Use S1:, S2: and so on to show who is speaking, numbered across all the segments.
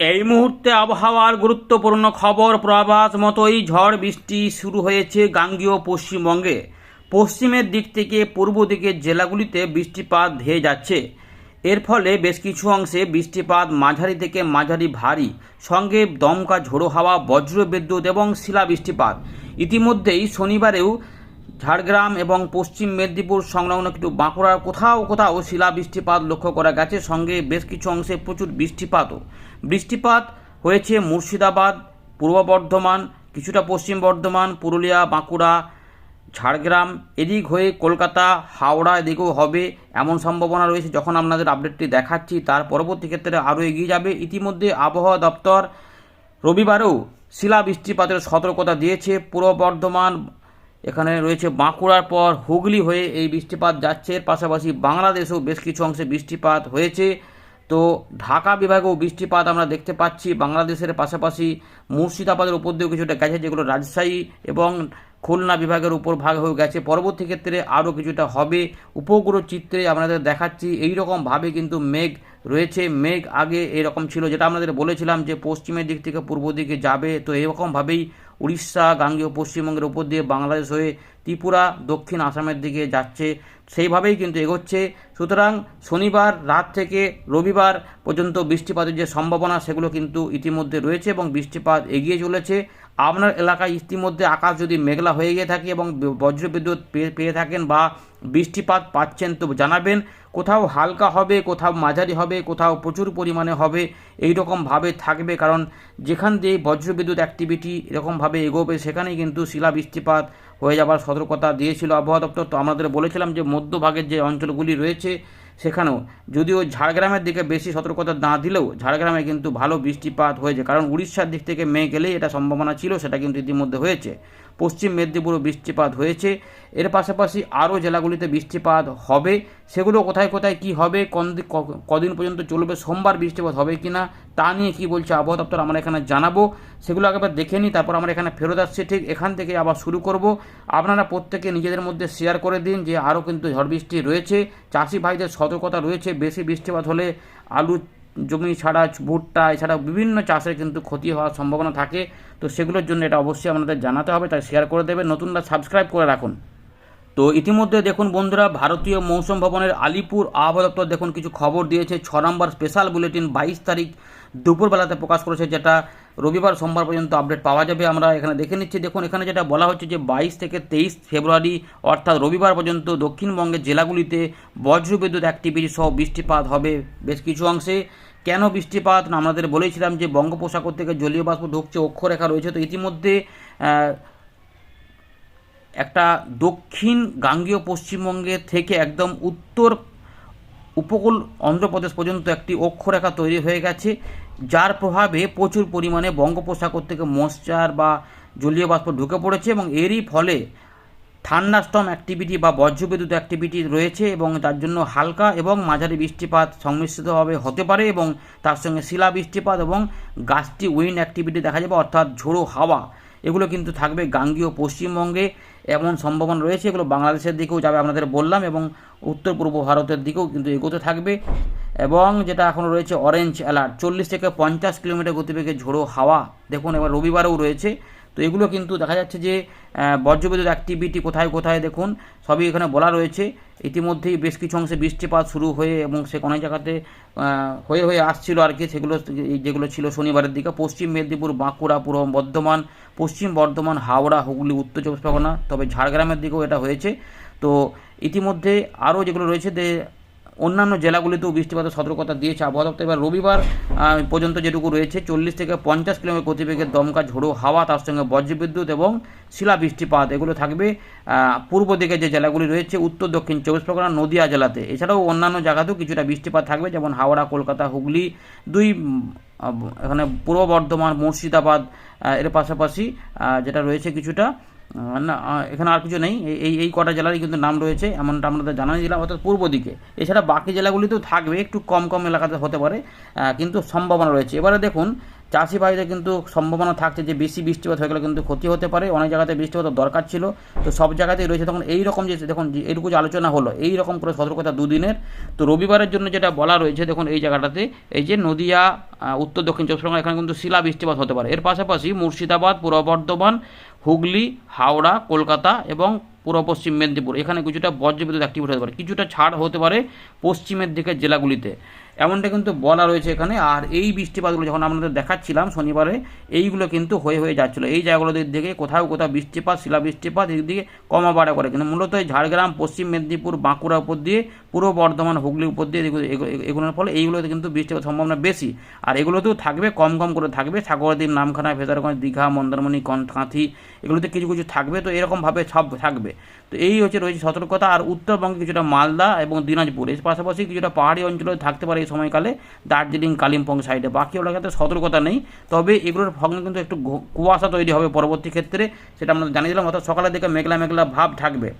S1: এই মুহূর্তে আবহাওয়ার গুরুত্বপূর্ণ খবর প্রভাস মতোই ঝড় বৃষ্টি শুরু হয়েছে গাঙ্গীয় পশ্চিমবঙ্গে। পশ্চিমের দিক থেকে পূর্ব দিকের জেলাগুলিতে বৃষ্টিপাত ধেয়ে যাচ্ছে। এর ফলে বেশ কিছু অংশে বৃষ্টিপাত মাঝারি থেকে মাঝারি ভারী, সঙ্গে দমকা ঝোড়ো হাওয়া বজ্র বিদ্যুৎ এবং শিলা বৃষ্টিপাত ইতিমধ্যেই শনিবারেও ঝাড়গ্রাম এবং পশ্চিম মেদিনীপুর সংলগ্ন কিছু বাঁকুড়ার কোথাও কোথাও শিলা বৃষ্টিপাত লক্ষ্য করা গেছে। সঙ্গে বেশ কিছু অংশে প্রচুর বৃষ্টিপাতও। বৃষ্টিপাত হয়েছে মুর্শিদাবাদ, পূর্ব বর্ধমান, কিছুটা পশ্চিম বর্ধমান, পুরুলিয়া, বাঁকুড়া, ঝাড়গ্রাম। এদিক হয়ে কলকাতা, হাওড়া এদিকেও হবে এমন সম্ভাবনা রয়েছে যখন আপনাদের আপডেটটি দেখাচ্ছি। তার পরবর্তী ক্ষেত্রে আরও এগিয়ে যাবে। ইতিমধ্যে আবহাওয়া দপ্তর রবিবারেও শিলা বৃষ্টিপাতের সতর্কতা দিয়েছে। পূর্ব বর্ধমান এখানে রয়েছে বাঁকুড়ার পর হুগলি হয়ে এই বৃষ্টিপাত যাচ্ছে। এর পাশাপাশি বাংলাদেশেও বেশ কিছু অংশে বৃষ্টিপাত হয়েছে। তো ঢাকা বিভাগেও বৃষ্টিপাত আমরা দেখতে পাচ্ছি। বাংলাদেশের পাশাপাশি মুর্শিদাবাদের উপর দিয়েও কিছুটা গেছে, যেগুলো রাজশাহী এবং খুলনা বিভাগের উপর ভাগ হয়ে গেছে। পরবর্তী ক্ষেত্রে আরও কিছুটা হবে। উপগ্রহ চিত্রে আপনাদের দেখাচ্ছি এই রকম ভাবে কিন্তু মেঘ রয়েছে। মেঘ আগে এরকম ছিল, যেটা আমাদের বলেছিলাম যে পশ্চিমের দিক থেকে পূর্ব দিকে যাবে। তো এরকমভাবেই উড়িষ্যা গাঙ্গীয় পশ্চিমবঙ্গের উপর দিয়ে বাংলাদেশ হয়ে ত্রিপুরা দক্ষিণ আসামের দিকে যাচ্ছে। সেইভাবেই কিন্তু এগোচ্ছে। সুতরাং শনিবার রাত থেকে রবিবার পর্যন্ত বৃষ্টিপাতের যে সম্ভাবনা, সেগুলো কিন্তু ইতিমধ্যে রয়েছে এবং বৃষ্টিপাত এগিয়ে চলেছে। আপনার এলাকায় ইতিমধ্যে আকাশ যদি মেঘলা হয়ে গিয়ে থাকে এবং বজ্রবিদ্যুৎ পেয়ে পেয়ে থাকেন বা বৃষ্টিপাত পাচ্ছেন তো জানাবেন। কোথাও হালকা হবে, কোথাও মাঝারি হবে, কোথাও প্রচুর পরিমাণে হবে এই রকমভাবে থাকবে কারণ যেখান দিয়ে বজ্রবিদ্যুৎ অ্যাক্টিভিটি এরকমভাবে এগোবে, সেখানেই কিন্তু শিলা বৃষ্টিপাত হয়ে যাবার সতর্কতা দিয়েছিল আবহাওয়া দপ্তর। তো আমাদের বলেছিলাম যে মধ্যভাগের যে অঞ্চলগুলি রয়েছে সেখানেও, যদিও ঝাড়গ্রামের দিকে বেশি সতর্কতা না দিলেও ঝাড়গ্রামে কিন্তু ভালো বৃষ্টিপাত হয়েছে। কারণ উড়িষ্যার দিক থেকে মেঘ গেলেই এটা সম্ভাবনা ছিল, সেটা কিন্তু ইতিমধ্যে হয়েছে। পশ্চিম মেদিনীপুরও বৃষ্টিপাত হয়েছে। এর পাশাপাশি আরও জেলাগুলিতে বৃষ্টিপাত হবে। সেগুলো কোথায় কোথায় কি হবে কদিন পর্যন্ত চলবে, সোমবার বৃষ্টিপাত হবে কি না, তা নিয়ে কি বলছে আবহাওয়া দপ্তর আমরা এখানে জানাব। সেগুলো একবার দেখে নিই, তারপর আমরা এখানে ফেরত আসছি। ঠিক এখান থেকে আবার শুরু করব। আপনারা প্রত্যেকে নিজেদের মধ্যে শেয়ার করে দিন যে আরও কিন্তু ঝড় বৃষ্টি রয়েছে। চাষি ভাইদের সতর্কতা রয়েছে। বেশি বৃষ্টিপাত হলে আলু জমি ছাড়া, ভুট্টা এছাড়া বিভিন্ন চাষের কিন্তু ক্ষতি হওয়ার সম্ভাবনা থাকে। তো সেগুলোর জন্য এটা অবশ্যই আপনাদের জানাতে হবে, তাই শেয়ার করে দেবে নতুনরা সাবস্ক্রাইব করে রাখুন। তো ইতিমধ্যে দেখুন বন্ধুরা, ভারতীয় মৌসুম ভবনের আলিপুর আবহাওয়া দপ্তর দেখুন কিছু খবর দিয়েছে। ছ নম্বর স্পেশাল বুলেটিন বাইশ তারিখ দুপুরবেলাতে প্রকাশ করেছে, যেটা রবিবার সোমবার পর্যন্ত আপডেট পাওয়া যাবে। আমরা এখানে দেখে নিচ্ছি, দেখুন, এখানে যেটা বলা হচ্ছে যে বাইশ থেকে তেইশ ফেব্রুয়ারি, অর্থাৎ রবিবার পর্যন্ত দক্ষিণবঙ্গের জেলাগুলিতে বজ্রবিদ্যুৎ অ্যাক্টিভিটি সহ বৃষ্টিপাত হবে বেশ কিছু অংশে। কেন বৃষ্টিপাত? না, আমাদের বলেছিলাম যে বঙ্গোপসাগর থেকে জলীয় বাষ্প ঢুকছে, অক্ষরেখা রয়েছে। তো ইতিমধ্যে একটা দক্ষিণ গাঙ্গীয় পশ্চিমবঙ্গে থেকে একদম উত্তর উপকূল অন্ধ্রপ্রদেশ পর্যন্ত একটি অক্ষরেখা তৈরি হয়ে গেছে। যার প্রভাবে প্রচুর পরিমাণে বঙ্গোপসাগর থেকে মশ্চার বা জলীয় বাষ্প ঢুকে পড়েছে এবং এরই ফলে থান্ডারস্টম অ্যাক্টিভিটি বা বজ্রবিদ্যুৎ অ্যাক্টিভিটি রয়েছে এবং তার জন্য হালকা এবং মাঝারি বৃষ্টিপাত সংমিশ্রিতভাবে হতে পারে এবং তার সঙ্গে শিলা বৃষ্টিপাত এবং গাছটি উইন্ড অ্যাক্টিভিটি দেখা যাবে, অর্থাৎ ঝোড়ো হাওয়া। এগুলো কিন্তু থাকবে গাঙ্গীয় পশ্চিমবঙ্গে। এমন সম্ভাবনা রয়েছে, এগুলো বাংলাদেশের দিকেও যাবে, আপনাদের বললাম, এবং উত্তর পূর্ব ভারতের দিকেও কিন্তু এগোতে থাকবে। এবং যেটা এখন রয়েছে অরেঞ্জ অ্যালার্ট চল্লিশ থেকে পঞ্চাশ কিলোমিটার গতিবেগে ঝোড়ো হাওয়া। দেখুন, এবার রবিবারেও রয়েছে। তো এগুলো কিন্তু দেখা যাচ্ছে যে বজ্রবিদ্যুৎ অ্যাক্টিভিটি কোথায় কোথায় দেখুন, সবই এখানে বলা রয়েছে। ইতিমধ্যেই বেশ কিছু অংশে বৃষ্টিপাত শুরু হয়ে এবং সে অনেক জায়গাতে হয়ে হয়ে আসছিল আর কি। সেগুলো যেগুলো ছিল শনিবারের দিকে, পশ্চিম মেদিনীপুর, বাঁকুড়া, পূর্ব বর্ধমান, পশ্চিম বর্ধমান, হাওড়া, হুগলি, উত্তর চব্বিশ পরগনা, তবে ঝাড়গ্রামের দিকেও এটা হয়েছে। তো ইতিমধ্যে আরও যেগুলো রয়েছে অন্যান্য জেলাগুলিতেও বৃষ্টিপাতের সতর্কতা দিয়েছে আবহাওয়া দপ্তর। এবার রবিবার পর্যন্ত যেটুকু রয়েছে, চল্লিশ থেকে পঞ্চাশ কিলোমিটার গতিবেগের দমকা, ঝোড়ো হাওয়া, তার সঙ্গে বজ্রবিদ্যুৎ এবং শিলা বৃষ্টিপাত এগুলো থাকবে পূর্ব দিকে যে জেলাগুলি রয়েছে, উত্তর, দক্ষিণ চব্বিশ পরগনা, নদিয়া জেলাতে। এছাড়াও অন্যান্য জায়গাতেও কিছুটা বৃষ্টিপাত থাকবে, যেমন হাওড়া, কলকাতা, হুগলি, দুই এখানে পূর্ব বর্ধমান, মুর্শিদাবাদ এর পাশাপাশি যেটা রয়েছে কিছুটা না এখানে আর কিছু নেই। এই- এই কটা জেলারই কিন্তু নাম রয়েছে, এমনটা আমরা জানাই দিলাম অর্থাৎ পূর্ব দিকে। এছাড়া বাকি জেলাগুলিতেও থাকবে, একটু কম কম এলাকাতে হতে পারে কিন্তু সম্ভাবনা রয়েছে। এবারে দেখুন চাষি ভাইদের কিন্তু সম্ভাবনা থাকছে যে বেশি বৃষ্টিপাত হয়ে গেলে কিন্তু ক্ষতি হতে পারে। অনেক জায়গাতে বৃষ্টিপাত দরকার ছিল। তো সব জায়গাতেই রয়েছে। তখন এই রকম যে, দেখুন এইটুকু যে আলোচনা হলো, এই রকম করে সতর্কতা দুদিনের। তো রবিবারের জন্য যেটা বলা রয়েছে, দেখুন, এই জায়গাটাতে, এই যে নদিয়া উত্তর, দক্ষিণ, চব্বিশ পরগনা, এখানে কিন্তু শিলা বৃষ্টিপাত হতে পারে। এর পাশাপাশি মুর্শিদাবাদ, পূর্ব বর্ধমান, হুগলি, হাওড়া, কলকাতা এবং পূর্ব পশ্চিম মেদিনীপুর। এখানে কিছুটা বজ্রবিদ্যুৎ অ্যাক্টিভিটি হতে পারে। কিছুটা ছাড় হতে পারে পশ্চিমের দিকের জেলাগুলিতে। এমনটা কিন্তু বলা রয়েছে এখানে। আর এই বৃষ্টিপাতগুলো যখন আপনাদের দেখাচ্ছিলাম শনিবারে, এইগুলো কিন্তু হয়ে হয়ে যাচ্ছিল। এই জায়গাগুলো দিক থেকে কোথাও কোথাও বৃষ্টিপাত শিলা বৃষ্টিপাত এদিক দিকে কমা বাড়া করে। কিন্তু মূলত ঝাড়গ্রাম, পশ্চিম মেদিনীপুর, বাঁকুড়া উপর দিয়ে, পূর্ব বর্ধমান, হুগলি উপর দিয়ে এগুলো- এগুলো- এগুলোর ফলে এইগুলোতে কিন্তু বৃষ্টিপাত সম্ভাবনা বেশি। আর এগুলোতেও থাকবে, কম কম করে থাকবে। সাগরদ্বীপ নামখানা ভেতরগঞ্জ দীঘা, মন্দারমণি কাঁথি এগুলোতে কিছু কিছু থাকবে। তো এরকমভাবে সব থাকবে। তো এই হচ্ছে রয়েছে সতর্কতা। আর উত্তরবঙ্গে কিছুটা মালদা এবং দিনাজপুর, এর পাশাপাশি কিছুটা পাহাড়ি অঞ্চলে থাকতে পারে এই সময়কালে দার্জিলিং, কালিম্পং সাইডে। বাকি এলাকাতে সতর্কতা নেই। তবে এগুলোর সঙ্গে কিন্তু একটু কুয়াশা তৈরি হবে পরবর্তী ক্ষেত্রে, সেটা আমরা জানিয়ে দিলাম। অর্থাৎ সকালের দিকে মেঘলা মেঘলা ভাব থাকবে।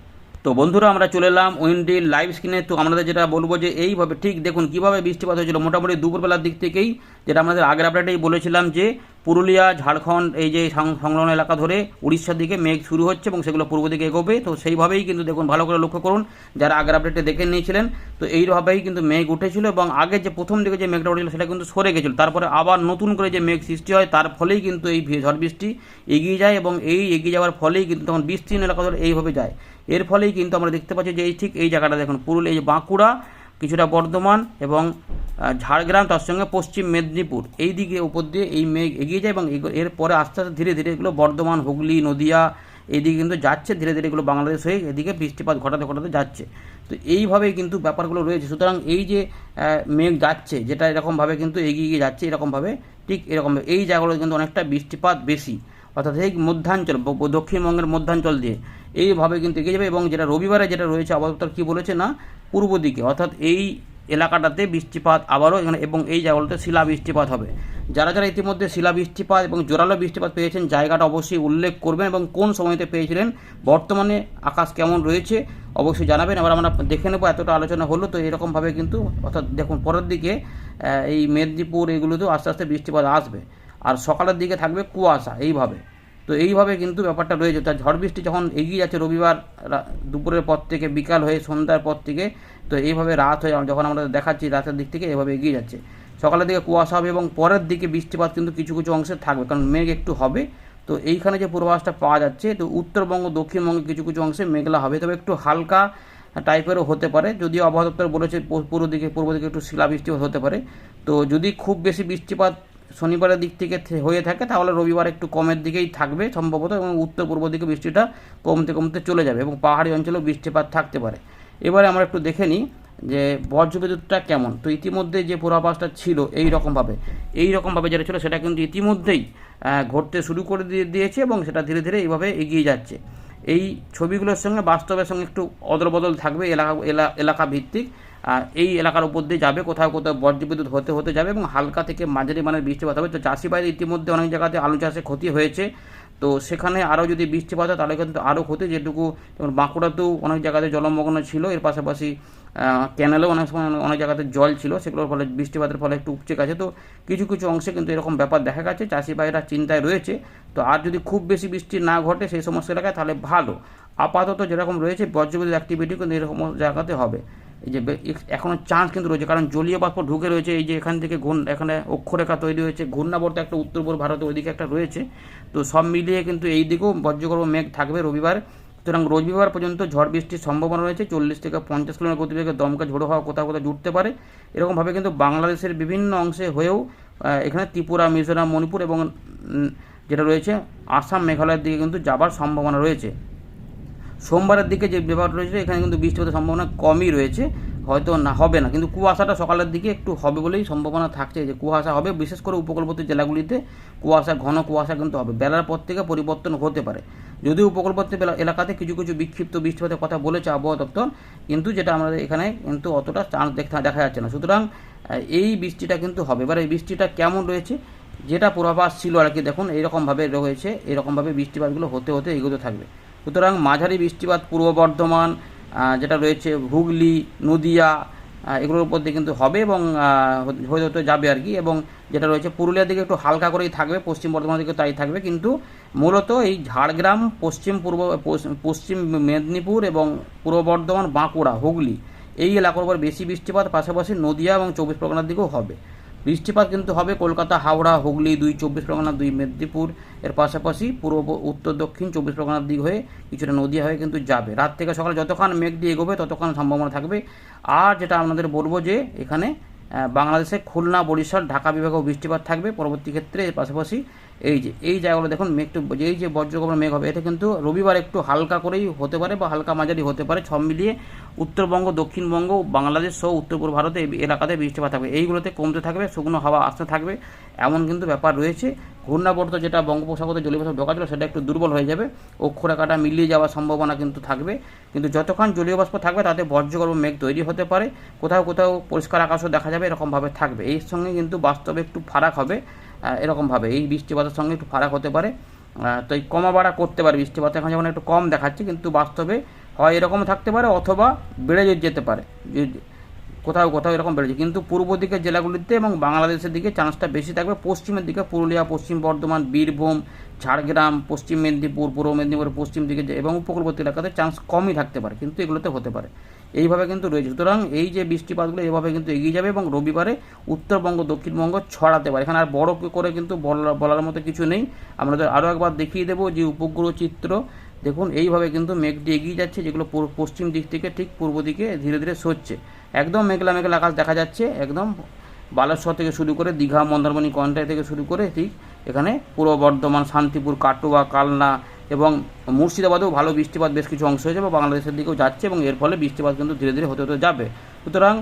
S1: তো বন্ধুরা, আমরা চলে এলাম উইন্ডির লাইভ স্ক্রিনে। তো আমাদের যেটা বলব যে এইভাবে ঠিক দেখুন কীভাবে বৃষ্টিপাত হয়েছিল মোটামুটি দুপুরবেলার দিক থেকেই, যেটা আমাদের আগের আপডেটেই বলেছিলাম যে পুরুলিয়া, ঝাড়খণ্ড, এই যে সংলগ্ন এলাকা ধরে উড়িষ্যার দিকে মেঘ শুরু হচ্ছে এবং সেগুলো পূর্ব দিকে এগোবে। তো সেইভাবেই কিন্তু দেখুন, ভালো করে লক্ষ্য করুন, যারা আগের আপডেটে দেখে নিয়েছিলেন, তো এইভাবেই কিন্তু মেঘ উঠেছিল এবং আগে যে প্রথম দিকে যে মেঘটা উঠেছিল সেটা কিন্তু সরে গেছিল। তারপরে আবার নতুন করে যে মেঘ সৃষ্টি হয়, তার ফলেই কিন্তু এই ঝড় বৃষ্টি এগিয়ে যায় এবং এই এগিয়ে যাওয়ার ফলেই কিন্তু তখন বিস্তীর্ণ এলাকা ধরে এইভাবে যায়। এর ফলেই কিন্তু আমরা দেখতে পাচ্ছি যে এই ঠিক এই জায়গাটা দেখুন, পুরুলিয়া, এই যে বাঁকুড়া, কিছুটা বর্ধমান এবং ঝাড়গ্রাম, তার সঙ্গে পশ্চিম মেদিনীপুর। এই দিকে, উপর দিয়ে এই মেঘ এগিয়ে যায় এবং এরপরে আস্তে আস্তে ধীরে ধীরে এগুলো বর্ধমান, হুগলি, নদিয়া এইদিকে কিন্তু যাচ্ছে। ধীরে ধীরে এগুলো বাংলাদেশ হয়ে এদিকে বৃষ্টিপাত ঘটাতে ঘটাতে যাচ্ছে। তো এইভাবেই কিন্তু ব্যাপারগুলো রয়েছে। সুতরাং এই যে মেঘ যাচ্ছে, যেটা এরকমভাবে কিন্তু এগিয়ে গিয়ে যাচ্ছে, এরকমভাবে ঠিক এরকম। এই জায়গাগুলো কিন্তু অনেকটা বৃষ্টিপাত বেশি। অর্থাৎ এই মধ্যাঞ্চল দক্ষিণবঙ্গের মধ্যাঞ্চল দিয়ে এইভাবে কিন্তু এগিয়ে যাবে এবং যেটা রবিবারে যেটা রয়েছে আবহাওয়া কি বলেছে না, পূর্ব দিকে। অর্থাৎ এই এলাকাটাতে বৃষ্টিপাত আবারও এখানে এবং এই জায়গাগুলোতে শিলা বৃষ্টিপাত হবে। যারা যারা ইতিমধ্যে শিলা বৃষ্টিপাত এবং জোরালো বৃষ্টিপাত পেয়েছেন, জায়গাটা অবশ্যই উল্লেখ করবেন এবং কোন সময়তে পেয়েছিলেন, বর্তমানে আকাশ কেমন রয়েছে অবশ্যই জানাবেন। আবার আমরা দেখে নেব এতটা আলোচনা হলো তো এরকমভাবে কিন্তু, অর্থাৎ দেখুন পরের দিকে এই মেদিনীপুর এগুলোতেও আস্তে আস্তে বৃষ্টিপাত আসবে। আর সকালের দিকে থাকবে কুয়াশা এইভাবে। তো এইভাবে কিন্তু ব্যাপারটা রয়েছে। তার ঝড় বৃষ্টি যখন এগিয়ে যাচ্ছে রবিবার দুপুরের পর থেকে, বিকাল হয়ে সন্ধ্যার পর থেকে, তো এইভাবে রাত হয়ে যখন আমরা দেখাচ্ছি রাতের দিক থেকে এভাবে এগিয়ে যাচ্ছে। সকালের দিকে কুয়াশা হবে এবং পরের দিকে বৃষ্টিপাত কিন্তু কিছু কিছু অংশে থাকবে, কারণ মেঘ একটু হবে। তো এইখানে যে পূর্বাভাসটা পাওয়া যাচ্ছে, তো উত্তরবঙ্গ, দক্ষিণবঙ্গে কিছু কিছু অংশে মেঘলা হবে। তবে একটু হালকা টাইপেরও হতে পারে। যদিও আবহাওয়া দপ্তর বলেছে পূর্ব দিকে পূর্ব দিকে একটু শিলা বৃষ্টিপাত হতে পারে। তো যদি খুব বেশি বৃষ্টিপাত শনিবারের দিক থেকে হয়ে থাকে, তাহলে রবিবার একটু কমের দিকেই থাকবে সম্ভবত এবং উত্তর পূর্ব দিকে বৃষ্টিটা কমতে কমতে চলে যাবে এবং পাহাড়ি অঞ্চলেও বৃষ্টিপাত থাকতে পারে। এবারে আমরা একটু দেখে নিই যে বজ্রবিদ্যুৎটা কেমন। তো ইতিমধ্যে যে পূর্বাভাসটা ছিল এই রকমভাবে এই রকমভাবে যেটা ছিল সেটা কিন্তু ইতিমধ্যেই ঘটতে শুরু করে দিয়ে দিয়েছে এবং সেটা ধীরে ধীরে এইভাবে এগিয়ে যাচ্ছে। এই ছবিগুলোর সঙ্গে বাস্তবের সঙ্গে একটু অদলবদল থাকবে এলাকা, এলা- এলাকা ভিত্তিক এই এলাকার উপর দিয়ে যাবে, কোথাও কোথাও বজ্রবিদ্যুৎ হতে হতে যাবে এবং হালকা থেকে মাঝারি মানের বৃষ্টিপাত হবে। তো চাষি বাইরে ইতিমধ্যে অনেক জায়গাতে আলু চাষে ক্ষতি হয়েছে। তো সেখানে আরও যদি বৃষ্টিপাত হয়, তাহলে কিন্তু আরও ক্ষতি। যেটুকু যেমন বাঁকুড়াতেও অনেক জায়গাতে জলমগ্ন ছিল, এর পাশাপাশি ক্যানেলেও অনেক সময় অনেক- অনেক জায়গাতে জল ছিল, সেগুলোর ফলে বৃষ্টিপাতের ফলে একটু উপচে গেছে। তো কিছু কিছু অংশে কিন্তু এরকম ব্যাপার দেখা গেছে। চাষি ভাইরা চিন্তায় রয়েছে। তো আর যদি খুব বেশি বৃষ্টি না ঘটে সেই সমস্ত এলাকায়, তাহলে ভালো। আপাতত যেরকম রয়েছে, বজ্রবিদ্যুৎ অ্যাক্টিভিটি কিন্তু এরকম জায়গাতে হবে। এই যে বে- এখ- এখনও চান্স কিন্তু রয়েছে, কারণ জলীয় বাষ্প ঢুকে রয়েছে, এই যে এখান থেকে ঘূর্ণ, এখানে অক্ষরেখা তৈরি হয়েছে, ঘূর্ণাবর্ত একটা উত্তর পূর্ব ভারতে ওইদিকে একটা রয়েছে। তো সব মিলিয়ে কিন্তু এই দিকেও বজ্রগর্ভ মেঘ থাকবে রবিবার। সুতরাং রবিবার পর্যন্ত ঝড় বৃষ্টির সম্ভাবনা রয়েছে, চল্লিশ থেকে পঞ্চাশ কিলোমিটার গতিবেগে দমকা ঝোড়ো হওয়া কোথাও কোথাও জুটতে পারে। এরকমভাবে কিন্তু বাংলাদেশের বিভিন্ন অংশে হয়েও এখানে ত্রিপুরা, মিজোরাম, মণিপুর এবং যেটা রয়েছে, আসাম, মেঘালয়ের দিকে কিন্তু যাবার সম্ভাবনা রয়েছে। সোমবারের দিকে যে ব্যাপার রয়েছে, এখানে কিন্তু বৃষ্টিপাতের সম্ভাবনা কমই রয়েছে। হয়তো না, হবে না। কিন্তু কুয়াশাটা সকালের দিকে একটু হবে বলেই সম্ভাবনা থাকছে। যে কুয়াশা হবে, বিশেষ করে উপকূলবর্তী জেলাগুলিতে কুয়াশা, ঘন কুয়াশা কিন্তু হবে। বেলার পর থেকে পরিবর্তন হতে পারে। যদিও উপকূলবর্তী এলাকাতে কিছু কিছু বিক্ষিপ্ত বৃষ্টিপাতের কথা বলেছে আবহাওয়া দপ্তর, কিন্তু যেটা আমাদের এখানে কিন্তু অতটা চান্স দেখা যাচ্ছে না। সুতরাং এই বৃষ্টিটা কিন্তু হবে। এবার এই বৃষ্টিটা কেমন রয়েছে, যেটা পূর্বাভাস ছিল আর কি, দেখুন, এইরকমভাবে রয়েছে এরকমভাবে বৃষ্টিপাতগুলো হতে হতে এগোতে থাকবে। সুতরাং মাঝারি বৃষ্টিপাত পূর্ব বর্ধমান যেটা রয়েছে হুগলি নদিয়া এগুলোর উপর দিয়ে কিন্তু হবে এবং আহ, হতে যাবে আর কি এবং যেটা রয়েছে পুরুলিয়ার দিকে একটু হালকা করেই থাকবে পশ্চিম বর্ধমানের দিকে তাই থাকবে। কিন্তু মূলত এই ঝাড়গ্রাম পশ্চিম পূর্ব পশ- পশ্চিম মেদিনীপুর এবং পূর্ব বর্ধমান বাঁকুড়া হুগলি এই এলাকার উপর বেশি বৃষ্টিপাত পাশাপাশি নদিয়া এবং চব্বিশ পরগনার দিকেও হবে। বৃষ্টিপাত কিন্তু হবে কলকাতা, হাওড়া, হুগলি, দুই চব্বিশ পরগনা, দুই মেদিনীপুর। এর পাশাপাশি পূর্ব, উত্তর, দক্ষিণ চব্বিশ পরগনার দিক হয়ে কিছুটা নদীয়া হয়ে কিন্তু যাবে। রাত থেকে সকালে যতক্ষণ মেঘ দিয়ে এগোবে, ততক্ষণ সম্ভাবনা থাকবে। আর যেটা আপনাদের বলব যে, এখানে বাংলাদেশে খুলনা, বরিশাল, ঢাকা বিভাগেও বৃষ্টিপাত থাকবে। পরবর্তী ক্ষেত্রে এর পাশাপাশি এই যে, এই জায়গাগুলো দেখুন মেঘটু এই যে বজ্রগমন মেঘ হবে এটা কিন্তু রবিবার একটু হালকা করেই হতে পারে বা হালকা মাঝারি হতে পারে। সব মিলিয়ে উত্তরবঙ্গ, দক্ষিণবঙ্গ, বাংলাদেশ সহ উত্তর পূর্ব ভারতে এলাকাতে বৃষ্টিপাত থাকবে। এইগুলোতে কমতে থাকবে, শুকনো হাওয়া আসতে থাকবে। এমন কিন্তু ব্যাপার রয়েছে। ঘূর্ণাবর্ত যেটা বঙ্গোপসাগরে জলীয়বাষ্প ঢোকা ছিল সেটা একটু দুর্বল হয়ে যাবে। অক্ষরেখাটা মিলিয়ে যাওয়ার সম্ভাবনা কিন্তু থাকবে। কিন্তু যতক্ষণ জলীয়বাষ্প থাকবে, তাতে বজ্রগর্ভ মেঘ তৈরি হতে পারে। কোথাও কোথাও পরিষ্কার আকাশও দেখা যাবে, এরকমভাবে থাকবে। এর সঙ্গে কিন্তু বাস্তবে একটু ফারাক হবে এরকমভাবে। এই বৃষ্টিপাতের সঙ্গে একটু ফারাক হতে পারে। তো এই কমা বাড়া করতে পারে বৃষ্টিপাত। এখন যেমন একটু কম দেখাচ্ছে, কিন্তু বাস্তবে হয় এরকম থাকতে পারে অথবা বেড়ে যেতে পারে। কোথাও কোথাও এরকম বেড়েছে। কিন্তু পূর্ব দিকের জেলাগুলিতে এবং বাংলাদেশের দিকে চান্সটা বেশি থাকবে। পশ্চিমের দিকে পুরুলিয়া, পশ্চিম বর্ধমান, বীরভূম, ঝাড়গ্রাম, পশ্চিম মেদিনীপুর, পূর্ব মেদিনীপুর, পশ্চিম দিকে এবং উপকূলবর্তী এলাকাতে চান্স কমই থাকতে পারে। কিন্তু এগুলোতে হতে পারে। এইভাবে কিন্তু রয়েছে। সুতরাং এই যে বৃষ্টিপাতগুলো এভাবে কিন্তু এগিয়ে যাবে এবং রবিবারে উত্তরবঙ্গ, দক্ষিণবঙ্গ ছড়াতে পারে। এখানে আর বড় করে কিন্তু বলার মতো কিছু নেই। আপনাদের আরও একবার দেখিয়ে দেবো যে উপগ্রহ চিত্র দেখুন, এইভাবে কিন্তু মেঘটি এগিয়ে যাচ্ছে, যেগুলো পশ্চিম দিক থেকে ঠিক পূর্ব দিকে ধীরে ধীরে সরছে। একদম মেঘলা মেঘলা আকাশ দেখা যাচ্ছে, একদম বালেশ্বর থেকে শুরু করে দীঘা, মন্দারমণি, কন্টাই থেকে শুরু করে ঠিক এখানে পূর্ব বর্ধমান, শান্তিপুর, কাটোয়া, কালনা এবং মুর্শিদাবাদেও ভালো বৃষ্টিপাত বেশ কিছু অংশ হয়েছে বা বাংলাদেশের দিকেও যাচ্ছে এবং এর ফলে বৃষ্টিপাত কিন্তু ধীরে ধীরে হতে হতে যাবে। সুতরাং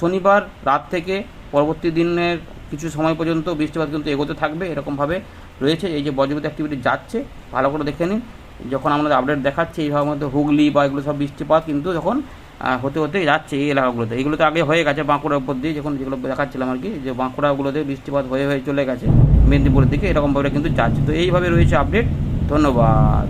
S1: শনিবার রাত থেকে পরবর্তী দিনের কিছু সময় পর্যন্ত বৃষ্টিপাত কিন্তু এগোতে থাকবে, এরকমভাবে রয়েছে। এই যে বজ্রপাত অ্যাক্টিভিটি যাচ্ছে, ভালো করে দেখে নিন। যখন আমাদের আপডেট দেখাচ্ছি এইভাবে মধ্যে হুগলি বা এগুলো সব বৃষ্টিপাত কিন্তু যখন হতে হতে যাচ্ছে এই এলাকাগুলোতে। এগুলো তো আগে হয়ে গেছে বাঁকুড়ার উপর দিয়ে যখন যেগুলো দেখাচ্ছিলাম আর কি, যে বাঁকুড়াগুলোতে বৃষ্টিপাত হয়ে হয়ে চলে গেছে, মেদিনীপুরের দিকে এরকমভাবে কিন্তু যাচ্ছে। তো এইভাবে রয়েছে আপডেট ধন্যবাদ।